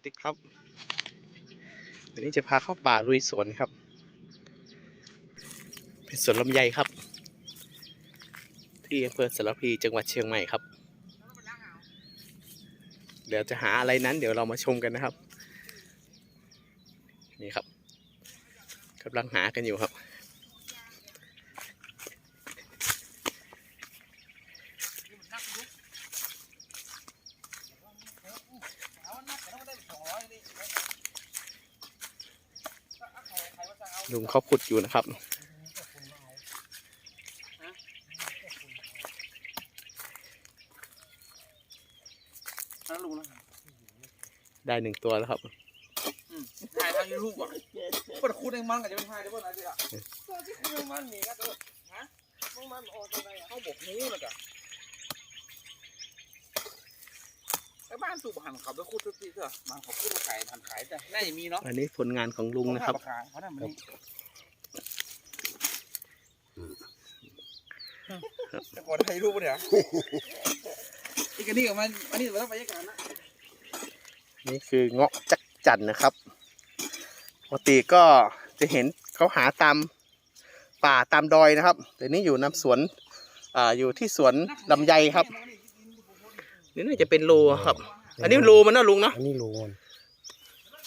วัสดีครับวันนี้จะพาเข้าป่าลุยสวนครับ เป็นสวนลำไยครับ ที่อำเภอสารพีจังหวัดเชียงใหม่ครับ เดี๋ยวจะหาอะไรนั้น เดี๋ยวเรามาชมกันนะครับ นี่ครับกำลังหากันอยู่ครับ เขาขุดอยู่นะครับนั่นลุงนะได้หนึ่งตัวแล้วครับถ่ายทางยูทูบอะเปิดคูดเองมันกับจะเป็นถ่ายได้ป่ะนะจ๊ะตัวที่คูดเองมันนี่ก็ตัวฮะมึงมันออกตรงไหนเขาบอกหูนะจ๊ะไอ้บ้านสูบหันขับไปคูดทุกทีเถอะมันขอคูดขายหันขายแต่น่าจะมีเนาะ อันนี้ผลงานของลุงนะครับ ขายเขาทำมันนี่ จะกดถ่ายรูปเนี่ยอีกอันนี้กับมันอันนี้มันต้องบรรยากาศนะนี่คือเงาะจักจั่นนะครับปกติก็จะเห็นเขาหาตามป่าตามดอยนะครับ แต่นี่อยู่น้ำสวนอ่าอยู่ที่สวนลำไยครับ นี่น่าจะเป็นรูครับ อันนี้รูมันนะลุงเนาะอันนี้รูน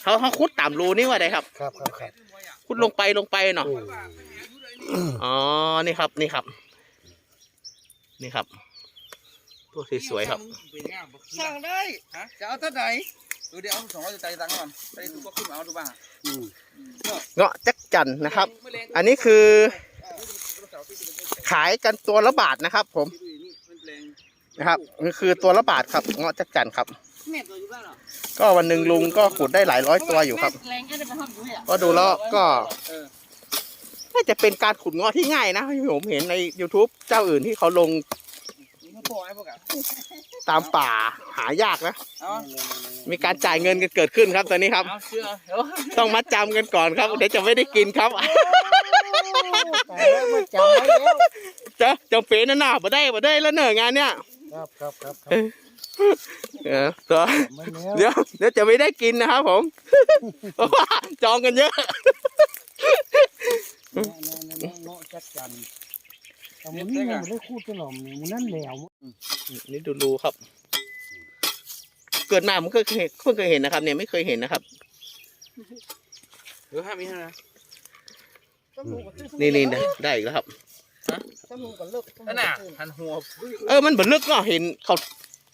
เขาเขาขุดตามรูนี่ว่าไดครับ ครับครับครับขุดลงไปลงไปเนาะอ๋อนี่ครับนี่ครับ นี่ครับ ตัวสวยๆครับสั่งได้ฮะจะเอาเท่าไหร่เออเดี๋ยวเอาสองร้อยใจตังค์ก่อนไปดูก็ขึ้นมาเอาดูบ้างอืมเงาะจักจั่นนะครับ อันนี้คือขายกันตัวละบาทนะครับ ผมนะครับนี่คือตัวละบาทครับเงาะจักจั่นครับแม่ตัวอยู่บ้านเหรอก็วันหนึ่งลุงก็ขุดได้หลายร้อยตัวอยู่ครับแรงแค่จะไปทำอยู่เนี่ยก็ดูแล้วก็เออ น่าจะเป็นการขุดเงาะที่ง่ายนะที่ผมเห็นใน YouTube เจ้าอื่นที่เขาลงนี่เขาโปรไอ้พวกอะตามป่าหายากนะ เอามีการจ่ายเงินกันเกิดขึ้นครับตอนนี้ครับ เอาเชื่อเดี๋ยวต้องมัดจำกันก่อนครับเดี๋ยวจะไม่ได้กินครับตายแล้วไม่จำไว้แล้วจะจำเป็นนะหน้าบ่ได้บ่ได้แล้วเนอะงานเนี้ยครับครับครับครับเออตัวมันแล้วเดี๋ยวเดี๋ยวจะไม่ได้กินนะครับผมเพราะว่าจองกันเยอะแน่แน่แน่ เนาะจักจันแต่มันนี่มันไม่ได้คูดกันหรอกมันนั่นแหลวนี่ดูรูครับ เกิดมาผมก็เคยเพิ่งเคยเห็นนะครับ เนี่ยไม่เคยเห็นนะครับเดี๋ยวห้ามมีนะนี่นี่นะได้อีกแล้วครับนั่นน่ะหันหัวเออมันเหมือนลึกเนาะเห็นเขา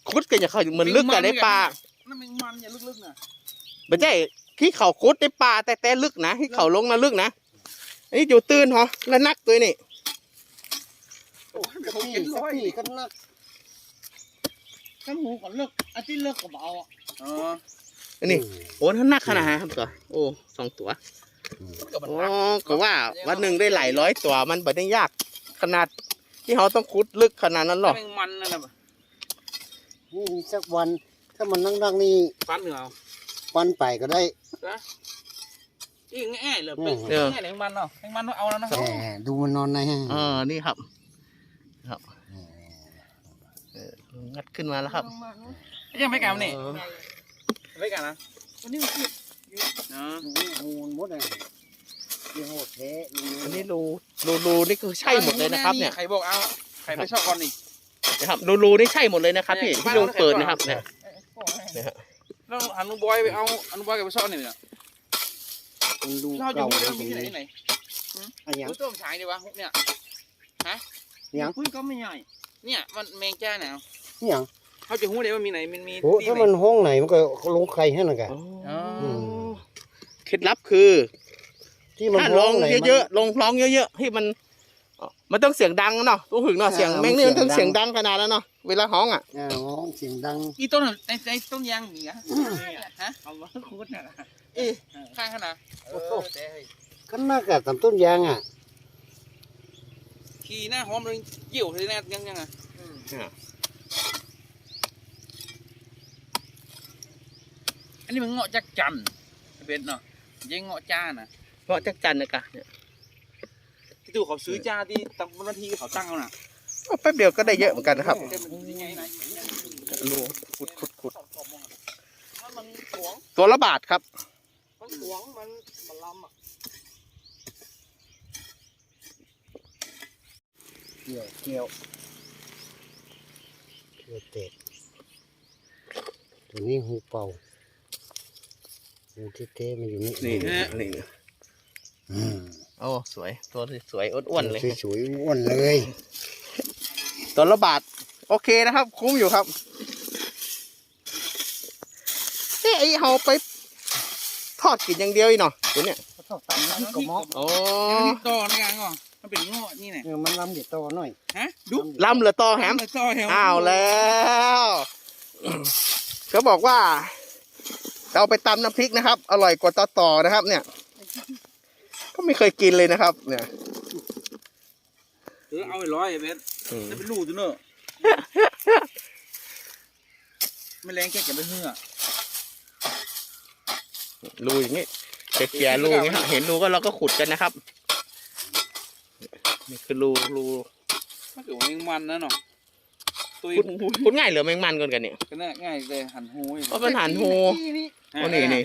คุดกันอย่างเขาเหมือนลึกกันในป่านั่นมันมันอย่าลึกๆน่ะไม่ใช่ที่เขาคุดในป่าแต่แต่ลึกนะที่เขาลงนะลึกนะ อันนี้อยู่ตื้นเหรอแล้วนักตัวนี่โอ้ยเดี๋ยวผมพี่เห็นสัร้กอยพี่กันนักกันหูก่อนเลิกอาทิตย์เลิกก็เบเอาอะอ๋ออันนี้โอ้ท่านนักขนาดไหนครับตัวโอ้สองตัวกับมันโอ้ก็ว่าวันหนึ่งได้หลายร้อยตัวมันไม่ได้ยากขนาดที่เขาต้องคุดลึกขนาดนั้นหรอกแมงมันนั่นน่ะนี่มีสักวันถ้ามันนั่งๆนี่ฟันเหนือวันไปก็ได้ อีกง่ายๆเลยเป็นง่ายๆเลยแมงมันเนาะแมงมันต้องเอาแล้วนะแต่ดูมันนอนในเออนี่ครับครับเอองัดขึ้นมาแล้วครับยังไม่กำนี่เออไม่กันนะวันนี้มันคืออ๋องูมันหมดเลยเดี๋ยวโหดแท้อันนี้รูรูรูนี่คือใช่หมดเลยนะครับ เนี่ยใครบอกเอาใครไปชอบก่อนนี่นะครับรูรูนี่ใช่หมดเลยนะครับพี่ที่ลุงเปิดนะครับเนี่ยแล้วอนุบอยไปเอาอนุบอยกับไปชอบนี่เนี่ย มันดูเราจะเก่าพูดเลเรื่อยงตรนี้งที่ไหนนี้ที่ไหนอันยังรู้ตัวมันฉายดีวะฮุกเนี่ยยังคุยก็ไม่ใหญ่เนี่ยมันแมงจ้าเนี่ยนี่ยังเขาจะหูได้ว่ามีไหนมันมีโอ้ถ้ามันห้องไหนมันก็ลงใครให้หน่อยกันอ๋อม เคล็ดลับคือ ที่มันถ้าลห้องงไหนเยอะๆ ลงร้องเยอะๆ ให้มัน มันต้องเสียงดังเนาะต้องหึงเนาะเสียงแม่งนี่มันต้องเสียงดังขนาดนั้นเนาะเวลาฮ้องอะอ่าห้องเสียงดังอีต้นในในต้นยางมีอะฮะเอาว่าคุดน่ะเอ๊ะข้างขนาดโอ้โหก็น่ากับตำต้นยางอะขี่หน้าหอมเลยเกี่ยวเลยแน่ยังยังอะอันนี้มันเงาะจักจันเบ็ดเนาะยังเงาะจ้าน่ะเพราะจักจันนะกะเนี่ยที่ ตู้เขาซื้อจ้าที่ตั้งนาทีเขาตั้งเอาน่ะก็แป๊บเดียวก็ได้เยอะเหมือนกันนะครับเดี๋ยวมันยังไงไหนรูขุดขุดขุดถ้ามันตัววงตัวละบาทครับ มันหวงมันมันลำอะเกี่ยวเกี่ยวเกี่ยวเตะตัวนี้หูเป่าหูที่เต้มันอยู่นี่นี่นี่อืม โอ้สวย ตัวสวยอ้วนๆเลย สวยๆอ้วนเลย ตัวละบาท โอเคนะครับ คุ้มอยู่ครับเอ้ไอเอาไป ทอดกินอย่างเดียวอีเนาะตัวเนี้ยเขาชอบตำน้ำกระหมอกโอ้นี่ต่อนี่กันก่อนมันเป็นงอนี่ไงเออมันลำเด็ดโตหน่อยฮะดูลำเหลือต่อแฮมต่อแฮมอ้าวแล้วเขาบอกว่าเอาไปตำน้ำพริกนะครับ อร่อยกว่าต่อต่อนะครับ เนี่ยก็ ไม่เคยกินเลยนะครับ เนี่ยเออเอาไปร้อยเบสอืมจะเป็นลูกตัวเนอะไม่แรงแค่เก็บไปเหื่อรูอย่างนี้เขี่ยๆรูอย่างนี้ครับเห็นรูก็เราก็ขุดกันนะครับนี่คือรูรูมันเกิดว่ามันนะเนาะตุยขุดขุดง่ายเหรือแมงมันก่อนกันเนี่ยก็น่าง่ายเลยหันหูอีกเพราะเป็นหันหูนี่นี่โอ้นี่นี่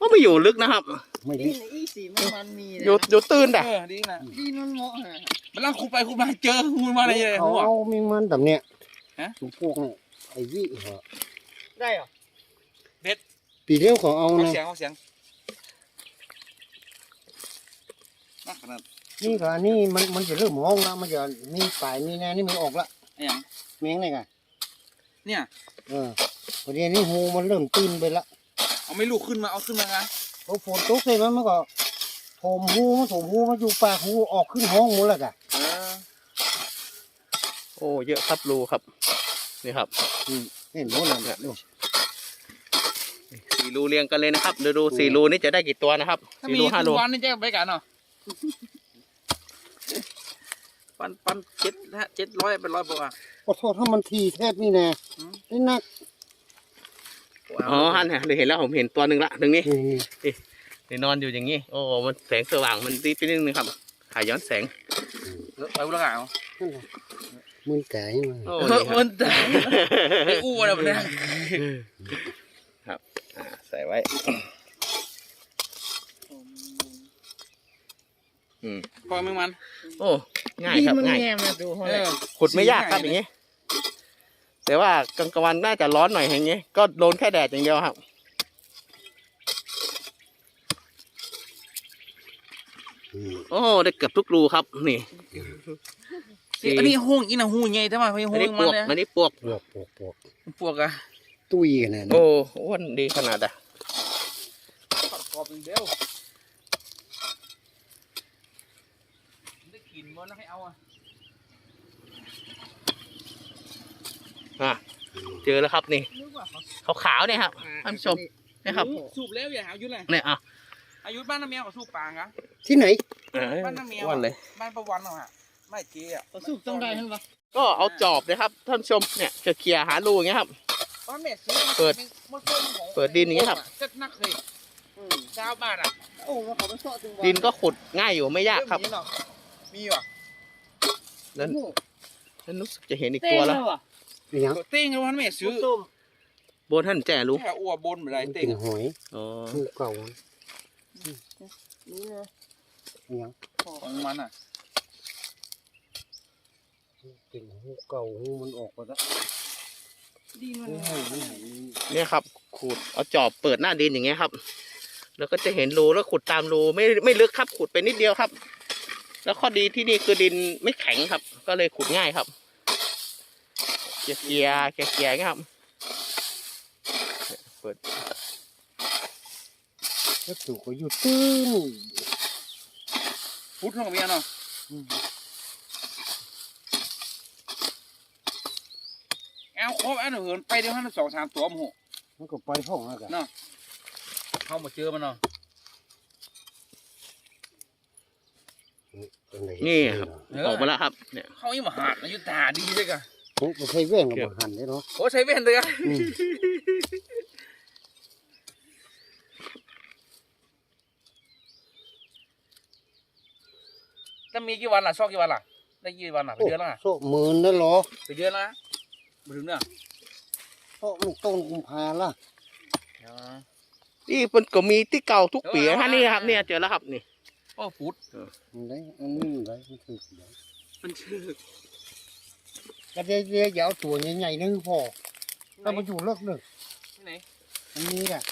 ก็ไม่อยู่ลึกนะครับ ไม่นี่ลิอีสีมันมันมีอยู่อยู่ตื้นแต่เออดีนะดีมันเหมาะฮะมันล่างคุดไปคุดมาเจองูมาอะไรอย่างเงี้ยเขาหัวเอามีมันแบบเนี้ยฮะถุงพวกเนี่ยไอ้ยี่เหรอได้เหรอปีเดียวเขาเอาเอานะเสียงเอาเสียงน่าขนาดนี่ก็อันนี่มันมันจะเริ่มห้องแล้วมันจะมีปลายมีแน่นี่มันออกละไอ้หยัง แมงเลยไงเนี่ย เออพอดีนี้หูมันเริ่มตื้นไปละเอา ไม่ลูกขึ้นมาเอาขึ้นมาไงพอฝนตกเลยมันมันก็โถมหูมันโถมหูมันอยู่ปากหูออกขึ้นห้องหมดแล้วกะเออโอ้เยอะครับรูครับ นี่ครับเห็นหมดแล้วเนี่ยดูสี่รูเรียงกันเลยนะครับเดี๋ยวดูสี่รูนี่จะได้กี่ตัวนะครับถ้าสี่มีรูห้ารู ทุกวันนี่แจ้งไปกันเนาะปันปันเจ็ดฮะเจ็ดร้อยเป็นร้อยบอกอะ ขอโทษถ้ามันทีแทบนี่แน่อืมไอ้นัก อ๋อฮันฮะเลยเห็นแล้วผมเห็นตัวหนึ่งละตรงนี้นี่นี่นี่นอนอยู่อย่างนี้ โอ้มันแสงสว่างมันดีไปนิดนึงครับถ่ายย้อนแสงเออไปอุลกาเอานั่นแหละมึนไก่มาโอ้เอนี่อครับมันแต่ไอ้อ้วนอะมันเนี่ยครับอ่าใส่ไว้อืมพอมึงมัน โอ้ ง่ายดีครับมันง่ายแง่มาดูเขาเอเลยอขุดไม่ยากครับอย่างนี้ แต่ว่ากลางวันน่าจะร้อนหน่อยอย่างนี้ก็โดนแค่แดดอย่างเดียวครับอืมโอ้ได้เกือบทุกรูครับ นี่อันนี้ห้องอีน่ะหูใหญ่ทำไมเขาอัห้นองนี้ปมัวนกเลยอันนี้ปวกปวกปวกปวกปวกอะตุ้ยกันนะโอ้อ้วนดีขนาดอะขัดกรอบเป็นเดียวได้กินมันแล้วให้เอาอะ อะเจอแล้วครับนี่ขาวๆเนี่ยครับท่านผู้ชมนะครับสูบแล้วอย่าหายุทธเลยเนี่ยอะอายุบ้านน้าเมียเขาสูบปางอะที่ไหนบ้านน้าเมียอ้วนเลยบ้านประวันเอาฮะไม่เกี้อะเขาสูบต้องได้ทั้งวะก็เอาจอบนะครับท่านผู้ชมเนี่ยเคลียร์หารูอย่างเงี้ยครับบ้านแม่ซื้อเปิดมันเปิดของเปิดดินอย่างเงี้ยครับจัดนักเลยเช้าบ้านอะโอ้แล้วเขาไปเสาะถึงวันดินก็ขุดง่ายอยู่ไม่ยากครับเมเนาะมีว่ะแล้วแล้วรู้สึกจะเห็นอีกเต้ตัวแล้แล้ววอะ เป็นหยังเต้งกันวันแม่ซื้อส้มบนท่านแจ่รู้แค่อ้วบนอะไรมันเต้เป็งนอะหอยอ๋อหูเก่านี่นะเป็นหยังของมันอะเป็นหูเก่าหูมันออกไปแล้วดีมันหูแง่มันหายเนี่ยครับ ขุดเอาจอบเปิดหน้าดินอย่างเงี้ยครับ แล้วก็จะเห็นรูแล้วขุดตามรูไม่ไม่ลึกครับ ขุดไปนิดเดียวครับ แล้วข้อดีที่นี่คือดินไม่แข็งครับ ก็เลยขุดง่ายครับ เกียร์เกียร์เกียร์เกียร์อย่างเงี้ยครับเปิดแล้วถูกก็อยู่ตื้นพุทธของเมียเนาะอืมแอลครบแอลเหินไปเดี๋ยวให้สองสามตัวมนโหมันก็ไปห้องแล้วกันเข้ามาเจอมันเนาะนี่ครับออกมาแล้วครับเนี่ยเข้าอีหมาหาดอายุตาดีเลยกะ โอ้ใช้แว่นกับหันได้เนาะโอ้ใช้เว้นเลยอะอืมแล้วมีกี่วันล่ะชอบกี่วันล่ะ ได้กี่วันล่ะไปโอ้เดือนละโซ่หมื่นนั่นเหรอไปเดือนละมาถึงเนี่ยโซ่มันต้นกุมภาละอ๋อนี่มันก็มีที่เก่าทุกปีนะฮะนี่ครับเนี่ยเจอแล้วครับนี่โอ้ฟุดอันนี้อันนี้อะไรมันคือเดี๋ยวมันชื่อ ก็เดี๋ยวเดี๋ยวอย่าเอาตัวใหญ่ๆนึงพอถ้ามันอยู่เลิกหนึ่งที่ไหนอันนี้แหละ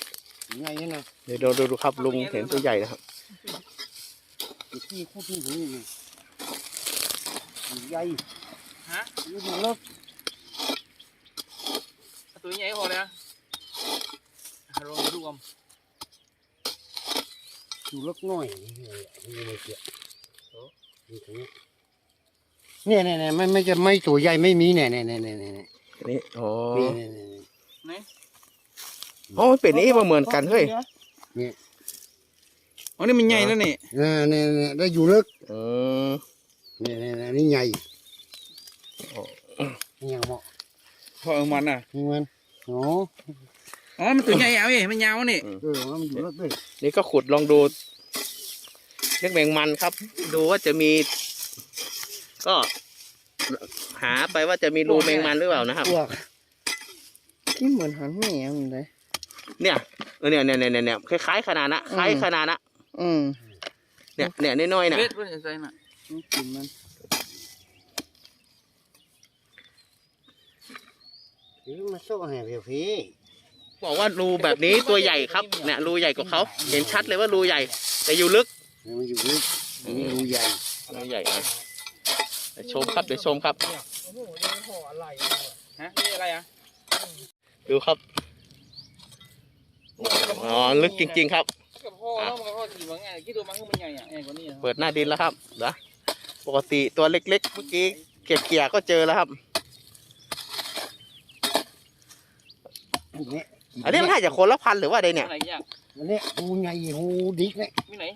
ใหญ่นี่นะเดี๋ยวดูดูดูครับลุงเห็นตัวใหญ่นะครับที่คู่ที่นี่นี่ใหญ่ฮะอยู่เลิกเอาตัวใหญ่พอเลยนะรวมรวมอยู่เลิกน้อยนี่นี่ไม่เกี่ยวนี่ตรงนี้ เนี่ยเนี่ยเนี่ยไม่ไม่จะไม่ตัวใหญ่ไม่มีเนี่ยเนี่ยเนี่ยเนี่ยเนี่ยเนี่ยนี่อ๋อนี่เนี่ยเนี่ยไหนโอ้เป็นนี่มาเหมือนกันเฮ้ยนี่อ๋อนี่มันใหญ่แล้วนี่เออเนี่ยเนี่ยได้อยู่เลิกอืมเนี่ยเนี่ยเนี่ยนี่ใหญ่นี่ยังเหมาะพอเอามันอะนี่มันโอ้อ๋อ มันตัวใหญ่เอาเองมันยาวนี่เออมันอยู่ลึกด้วยนี่ก็ขุดลองดูเรียกแมงมันครับ ดูว่าจะมี ก็หาไปว่าจะมีรูแมงมันหรือเปล่านะครับ พวกที่เหมือนหันแหนมเลย เนี่ยเออเนี่ยเนี่ยเนี่ยเนี่ยคล้ายๆขนาดนะคล้ายขนาดนะอืมเนี่ยเนี่ยน้อยๆนะเบ็ดเพื่อนใส่น่ะนี่กินมันหรือมาโซ่ให้เพียวพี่บอกว่ารูแบบนี้ตัวใหญ่ครับเนี่ยรูใหญ่กว่าเขาเห็นชัดเลยว่ารูใหญ่ แต่อยู่ลึกเนี่ยมันอยู่ลึกอันนี้รูใหญ่รูใหญ่นะ เดี๋ยวชมครับเดี๋ยวชมครับฮะนี่อะไรอะดูครับอ๋อลึกจริง ๆ ครับกับพ่อแล้วมันก็พ่อขี่มาไงคิดดูมันคือมันใหญ่อะเองกว่านี้เปิดหน้าดินแล้วครับนะปกติตัวเล็กๆเมื่อกี้เกียเกียก็เจอแล้วครับอันนี้อันนี้มันน่าจะคนละพันหรือว่าใดเนี่ยอะไรอย่างอันนี้หูใหญ่หูดิกเนี่ยมีไหน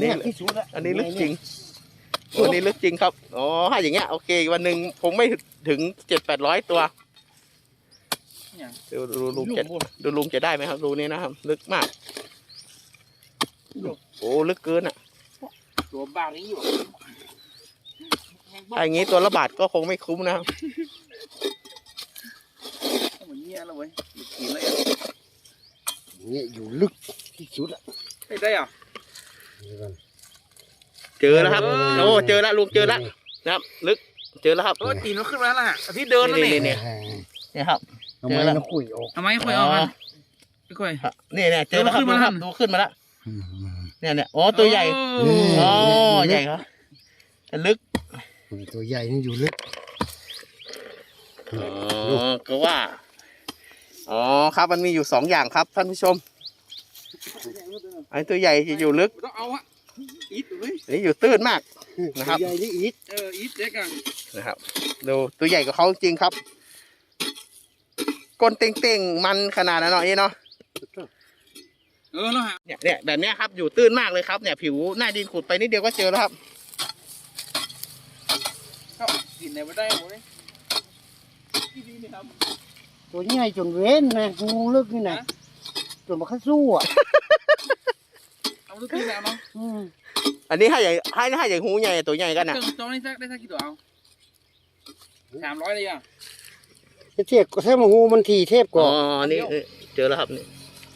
เนี่ยที่สุดละอันนี้ลึกจริงอันนี้ลึกจริงครับ อ๋อถ้าอย่างเงี้ยโอเค วันหนึ่งผมไม่ถึงเจ็ดแปดร้อยตัวอย่างดูดูลุงจะดูลุงจะได้ไหมครับรูนี้นะครับ ลึกมาก โอ้ลึกเกินอะ ตัวบางนี้อยู่ถ้าอย่างงี้ตัวละบาทก็คงไม่คุ้มนะครับเหมือนเงี้ยแล้วเว้ยกินแล้วเนี่ยอยู่ลึกที่สุดละไอ้ได้อะ นี่ก่อน เจอแล้วครับโอ้เจอแล้วลุงเจอแล้วนะครับ ลึกเจอแล้วครับเออตีนมันขึ้นมาแล้วล่ะที่เดินแล้วนี่นี่เนี่ยครับทำไมเราคุยออกทำไมคุยเอากันไม่คุยนี่เนี่ยเจอแล้วครับเออมันขึ้นมาดูครับดูขึ้นมาแล้วเนี่ยเนี่ยอ๋อตัวใหญ่นี่อ๋อใหญ่ครับแต่ลึกตัวใหญ่นี่อยู่ลึก อ๋อก็ว่าอ๋อครับมันมีอยู่สองอย่างครับท่านผู้ชม ไอ้ตัวใหญ่จะอยู่ลึกต้องเอาอะอีทเลยอันนี่อยู่ตื้นมากนะครับตัวใหญ่นี่อีกเอออีทเด็กอะนะครับดูตัวใหญ่กว่าเขาจริงครับก้นเต่งๆมันขนาดนั้นเนาะนี่เนาะเออแล้วฮะเนี่ยเนี่ยแบบเนี้ยครับอยู่ตื้นมากเลยครับเนี่ย ผิวหน้าดินขุดไปนิดเดียวก็เจอแล้วครับก็กินไหนไม่ได้หมดเลยที่ดีนี่ครับตัวใหญ่จนเว้นนะหูลึกนี่นะ จนมาเข้าสู้อะเอาทุกทีแล้วเนาะอืมอันนี้ให้ใหญ่ให้ให้ใหญ่หูใหญ่ตัวใหญ่กันนะเติมจองนี่สักได้สักกี่ตัวเอาสามร้อยเลยอะเทียบก็แค่มาหูมันทีเทพอ๋ก่ออนนี่เออเจอแล้วครับนี่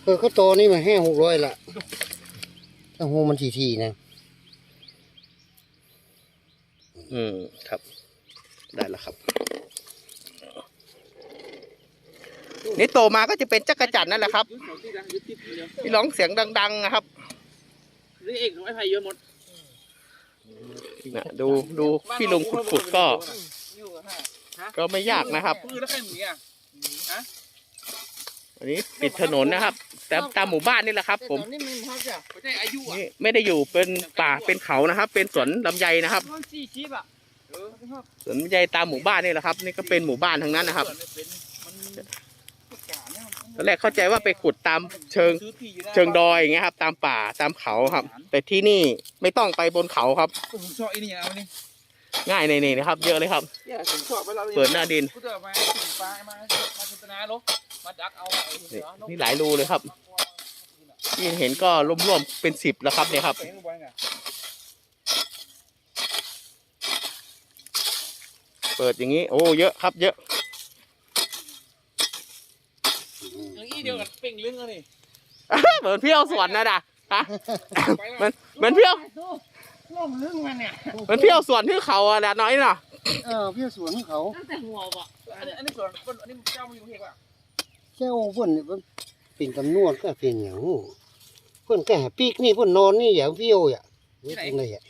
เออเขาโตนี่มาให้หกร้อยละถ้าหูมันทีทีๆนะอืมครับ ได้แล้วครับ นี่โตมาก็จะเป็นจักรจันทร์นั่นแหละครับยึดเสาที่ดังยึดที่เดียวที่ร้องเสียงดัง ๆ นะครับหรือเอกของไอ้ไผ่เยอะหมดนะดูดูพี่ลุงขุดๆก็อยู่กับห้าก็ไม่ยากนะครับปืนแล้วแค่หนีอะอันนี้ปิดถนนนะครับแต่ตามหมู่บ้านนี่แหละครับ ผมตอนนี้มันพักอะไม่ใช่อายุอะนี่ไม่ได้อยู่เป็นป่าเป็นเขานะครับ เป็นสวนลำไยนะครับมันสี่ชิปอะเออสวนลำไยตามหมู่บ้านนี่แหละครับ นี่ก็เป็นหมู่บ้านทั้งนั้นนะครับ เป็นมันประกาศเนี่ย ต อนแรกเข้าใจว่าไปขุดตามเชิงซื้อที่อยู่หน้าเชิงดอยอย่างเงี้ยครับ ตามป่าตามเขาครับ แต่ที่นี่ไม่ต้องไปบนเขาครับผมชอบไอ้นี่เอานี่ง่ายในนี่นะครับ เยอะเลยครับเนี่ยผมชอบไปเราเปิดหน้าดินกูจะมาถึงปลามามาจินตนาลกมาดักเอาไอ้นี่เสือนี่หลายรูเลยครับที่เห็นก็ร่วมๆเป็นสิบแล้วครับเนี่ยครับเห็นบ่อยไงเปิดอย่างนี้ โอ้เยอะครับเยอะ เดียวกับเป่งลึงอะนี่เหมือนพี่เอาสวนนะด่ะฮะไปมัแล้วนเหมือนพี่เอาล่มลึงมันเนี่ยเหมือนพี่เอาสวนที่เขาอะแดดน้อยเนาะเออพี่สวนเขาตั้งแต่หัวบ่อันนี้อันนี้ส่วนอันนี้เจ้ามาอยู่เฮกว่ะแค่โอ้เพิ่นนี่เพิ่นเป็นตำนวนก็เป็นอย่างหูเพิ่นแก่ปีกนี่เพิ่นนอนนี่อย่างพี่โออะนี่เป็นไงอะ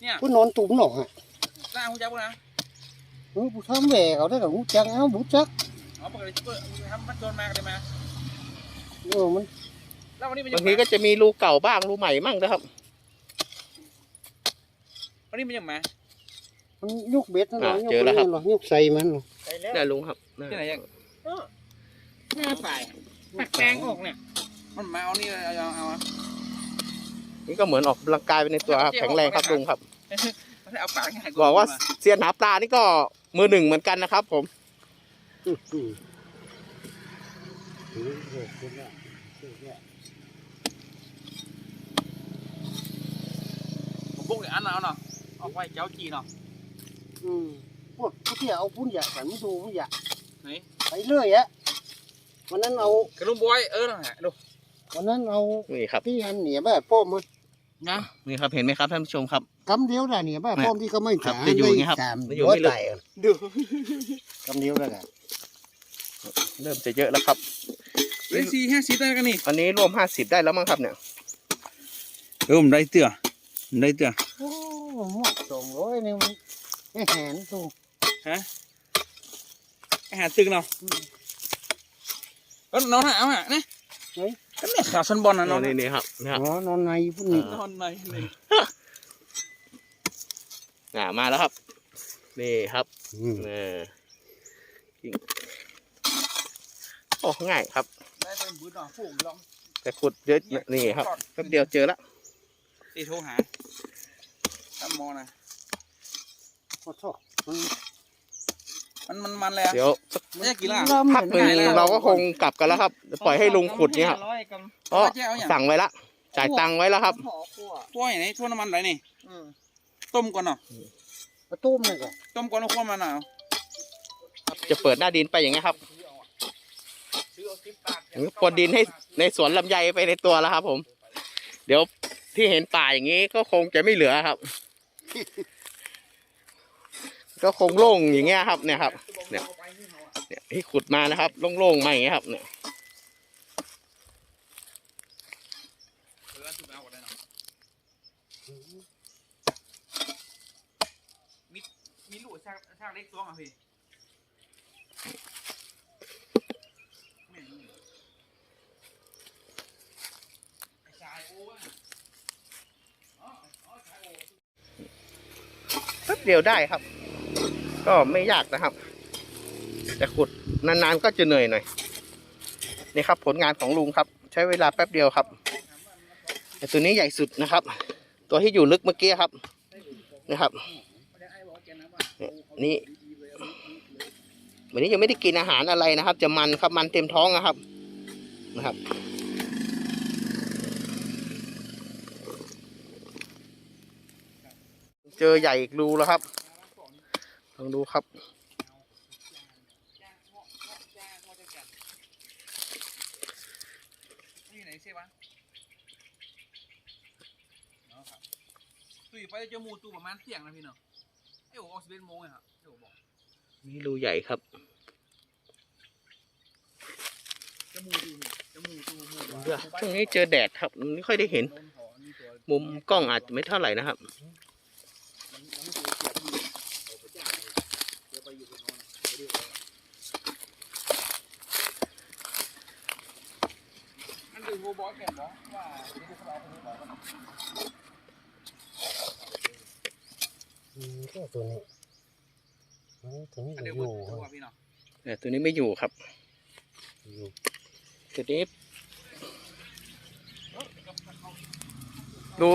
เนี่ยเพิ่นนอนตุ่มหนอกอะล่างหูจับกูนะเออผู้ทำแหวเขาได้กับหูจักเอาหูจักเอาปกติเปิดทำมันโดนมากันเลยมา เออมันแล้ววันนี้มันบางทีก็จะมีรูเก่าบ้างรูใหม่มั่งนะครับ วันนี้มันยังมามันยุกเบ็ดนั่นหรออะยุกเจอแล้วครับ นี่หรอยุกใส่มันหรอนี่ลุงครับนี่ที่ไหนยังหน้าฝ่ายปักแปลงออกเนี่ยมันมาเอานี่เอาเอาเอานี่ก็เหมือนออกกำลังกายไปในตัวครับแข็งแรงครับลุงครับ เอาปากง่ายบอกว่าเซียนหาปลานี่ก็มือหนึ่งเหมือนกันนะครับ ผมอืมอืมอืมเออเออเออเออ ผมบุกเลยอันเอาเนาะออกไว้เจ้าจีเนาะ อืมพวกผู้ที่เอาพุ่นใหญ่แต่ไม่ดูพุ่นใหญ่ไหน ไปเรื่อยอะวันนั้นเอากระลุมบอยเออนะฮะดูวันนั้นเอานี่ครับ พี่อันเหนียแบบป้อมมันนะนี่ครับเห็นไหมครับท่านผู้ชมครับ กำเดียวได้เนี่ยแบบป้อมที่เขาไม่ครับถามจะอยู่อย่างงี้ครับสามจะอยู่ไม่ลึกร้อยไต่อะดูกำเดียวได้กันเริ่มจะเยอะแล้วครับเลยสี่ห้าสิบได้กันนี่อันนี้รวมห้าสิบได้แล้วมั้งครับเนี่ย เออผมได้เตือผม ได้เตือโอ้หมดสองร้อยนี่มันไม่แหนตูอาหารตึกเนาะเออน้องหาเอาหะนะก็เนี่ยขาชันบอลนะน้องนี่นี่ครับนี่ครับอ๋อนอนในพุ่นนี่นอนในเลยอ่ามาแล้วครับ นี่ครับอืมเออโอ้ง่ายครับ ได้เป็นบื้อเนาะผูกลองแต่ขุดเยอะนี่ครับแป๊บเดียวเจอแล้ว ตีโทรหาตั้มมอนะขอโทษมันมันมันมันเลยอะเดี๋ยวสักไม่ใช่กี่ล่ะพักหนึ่งเราก็คงกลับกันแล้วครับเดี๋ยวปล่อยให้ลุงขุดเนี่ยครับร้อยกเพราะสั่งไว้ละจ่ายตังค์ไว้แล้วครับำหอคั่วคั่วอย่างนี้คั่วน้ำมันไรนี่อืมต้มก่อนเนาะประตูมันก็ต้มก่อนแล้วคั่วมันเนาะจะเปิดหน้าดินไปอย่างเงี้ยครับปนดินให้ในสวนลำไยไปในตัวแล้วครับผม เดี๋ยว ที่เห็นป่าอย่างนี้ก็คงจะไม่เหลือครับ ก็คงโล่งอย่างเงี้ยครับ เนี่ยครับ เนี่ยเนี่ยที่ขุดมานะครับโล่งๆมาอย่างเงี้ยครับ เนี่ยมีมีลูกชากชากเล็กตัวอะพี่ไม่มีไอ้ชายโอ้ยอ๋ออ๋อชายโอ้ แป๊บ เดียวได้ครับ ก็ไม่ยากนะครับ แต่ขุดนานๆก็จะเหนื่อยหน่อยนี่ครับ ผลงานของลุงครับ ใช้เวลาแป๊บเดียวครับแต่ตัวนี้ใหญ่สุดนะครับ ตัวที่อยู่ลึกเมื่อกี้ครับนะครับเนี่ยนี่วันนี้ยังไม่ได้กินอาหารอะไรนะครับ จะมันครับมันเต็มท้องนะครับนะครับ เจ อใหญ่อีกรูแล้วครับลองดูครับนี่ไหนเสียวะเนาะครับ ตุยไปจะมูตูประมาณเที่ยงนะพี่เนาะไอ้โอ้ออกสิบเอ็ดโมงเลยครับไอ้โอ้บอกนี่รูใหญ่ครับจะมูตูนี่จะมูตูมูช่วงนี้เจอแดดครับ ไม่ค่อยได้เห็น มุมกล้องอาจจะไม่เท่าไหร่นะครับ อันดูโบบอยแก่นบอกว่าเดี๋ยวเขาเอาคนนี้บอกว่า อืมแค่ตัวนี้เออตัวนี้อันก็เดียวอหมดยู่ตัวครับพี่เนาะแต่ตัวนี้ไม่อยู่ครับ อยู่ตัวนี้รู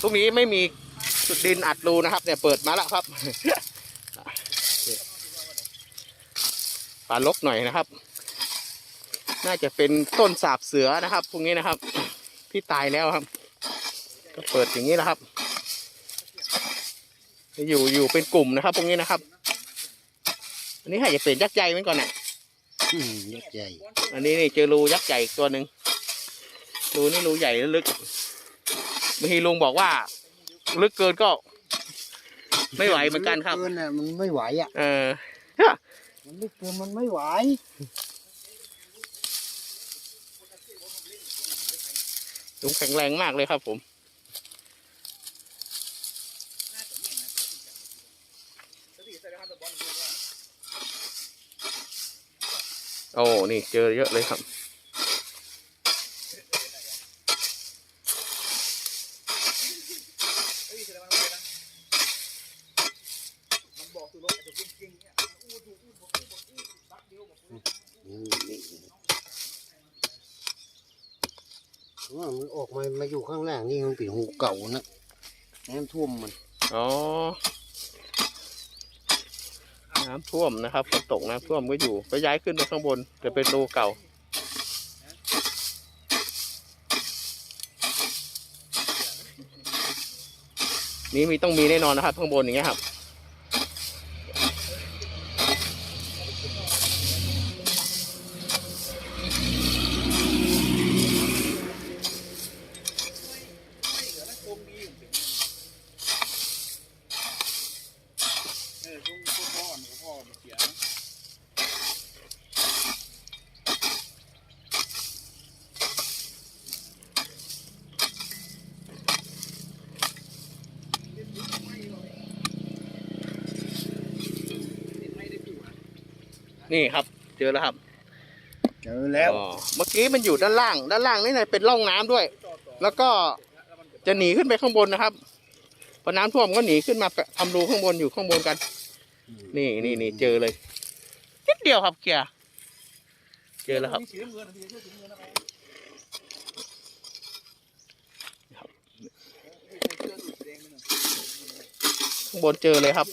ตรงนี้ไม่มีจุดดินอัดรูนะครับ เนี่ยเปิดมาแล้วครับปลาลกหน่อยนะครับ น่าจะเป็นต้นสาบเสือนะครับพวกนี้นะครับ ที่ตายแล้วครับ ก็เปิดอย่างนี้แหละครับ อยู่อยู่เป็นกลุ่มนะครับพวกนี้นะครับ อันนี้ให้จะเป็นยักษ์ใหญ่ไว้ก่อนน่ะอืมยักษ์ใหญ่ อันนี้นี่เจอรูยักษ์ใหญ่อีกตัวหนึ่งรูนี่รูใหญ่และลึกบางทีลุงบอกว่า ลึกเกินก็ ไม่ไหวเหมือนกันครับเกินน่ะมันไม่ไหวอะ เออมันลึกเกินมันไม่ไหวลุงแข็งแรงมากเลยครับผม โอ้ นี่เจอเยอะเลยครับ ว่ามันออกมามาอยู่ข้างล่างนี่มันเป็นหูเก่านะน้ำท่วมมัน อ๋อ น้ำท่วมนะครับฝนตกน้ำท่วมก็อยู่ก็ย้ายขึ้นไปข้างบนแต่เป็นรูเก่านี่มีต้องมีแน่นอนนะครับข้างบนอย่างเงี้ยครับ เออช่วงช่วงพ่อก่อนเดี๋ยวพ่อมันเสียนะ นี่ครับ เจอแล้วครับเจอแล้วอ๋อเมื่อกี้มันอยู่ด้านล่าง ด้านล่างนี่นะเป็นร่องน้ำด้วย แล้วก็จะหนีขึ้นไปข้างบนนะครับพอน้ำท่วมก็หนีขึ้นมาทำรูข้างบนอยู่ข้างบนกัน นี่นี่นี่เจอเลยนิดเดียวครับเกียร์เจอแล้วครับมีสีน้ำเงินนะพี่เสื้อสีน้ำเงินอะไรครับเสื้อสีแดงนั่นน่ะข้างบนเจอเลยครับ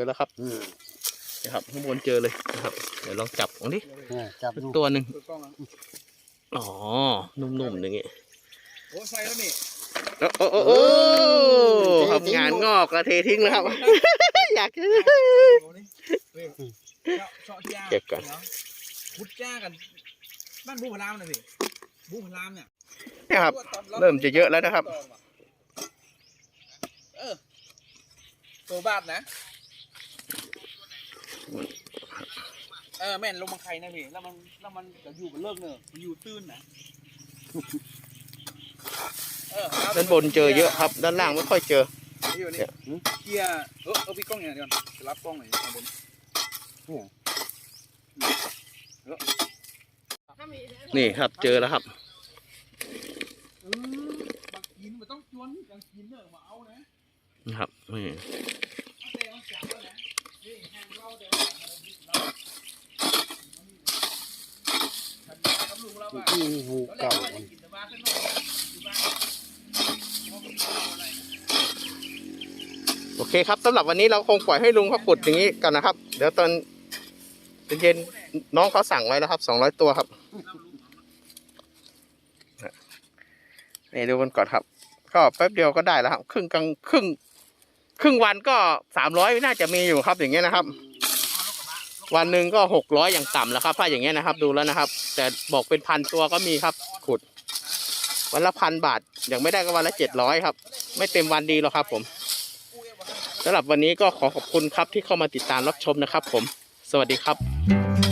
อแล้วครับอืมนะครับข้างบนเจอเลยนะครับ เดี๋ยวลองจับตรงนี้เนี่ยจับดูตัวหนึ่งเปิดกล้องอะอ๋อ นุ่มๆอย่างงี้โอ้ใส่แล้วนี่โอ้โอ้โอ้ทำงานงอกกระเททิ้งแล้วครับ อยากจะโอ้นี่เว้ยเจาะเจาะที่ยาเก็บก่อนดี๋ยวพุทธจ้ากันบ้านบูพารามนะพี่บูพารามเนี่ยเนี่ยครับ เริ่มจะเยอะแล้วนะครับ เออตัวบาทนะ เออแม่นลงมาใครนะพี่แล้วมันแล้วมันจะอยู่กับเลิกเนอะมันอยู่ตื้นนะเออครับด้านบนเจอเยอะครับ ด้านล่างไม่ค่อยเจอนี่อยู่นี่เกียร์เออเอาพี่กล้องอย่างเดียวจะรับกล้องหน่อยข้างบนนี่ครับเจอแล้วครับ เออบางกินมันต้องชวนบางกินเนอะมาเอานะ นะครับนี่ ไม่เอาโอเคครับสำหรับวันนี้เราคงปล่อยให้ลุงเขาขุดอย่างนี้กันนะครับ เดี๋ยวตอนเย็นๆน้องเขาสั่งไว้แล้วครับสองร้อยตัวครับนี่ดูกันก่อนครับ ก็แป๊บเดียวก็ได้แล้วครับ ครึ่งกลางครึ่ง ครึ่งวันก็สามร้อยน่าจะมีอยู่ครับอย่างเงี้ยนะครับ วันหนึ่งก็หกร้อยอย่างต่ำแล้วครับ ถ้าอย่างเงี้ยนะครับ ดูแล้วนะครับ แต่บอกเป็นพันตัวก็มีครับ ขุด วันละพันบาทอย่างไม่ได้ก็วันละเจ็ดร้อยครับ ไม่เต็มวันดีหรอกครับ ผมสำหรับวันนี้ก็ขอขอบคุณครับที่เข้ามาติดตามรับชมนะครับ ผม สวัสดีครับ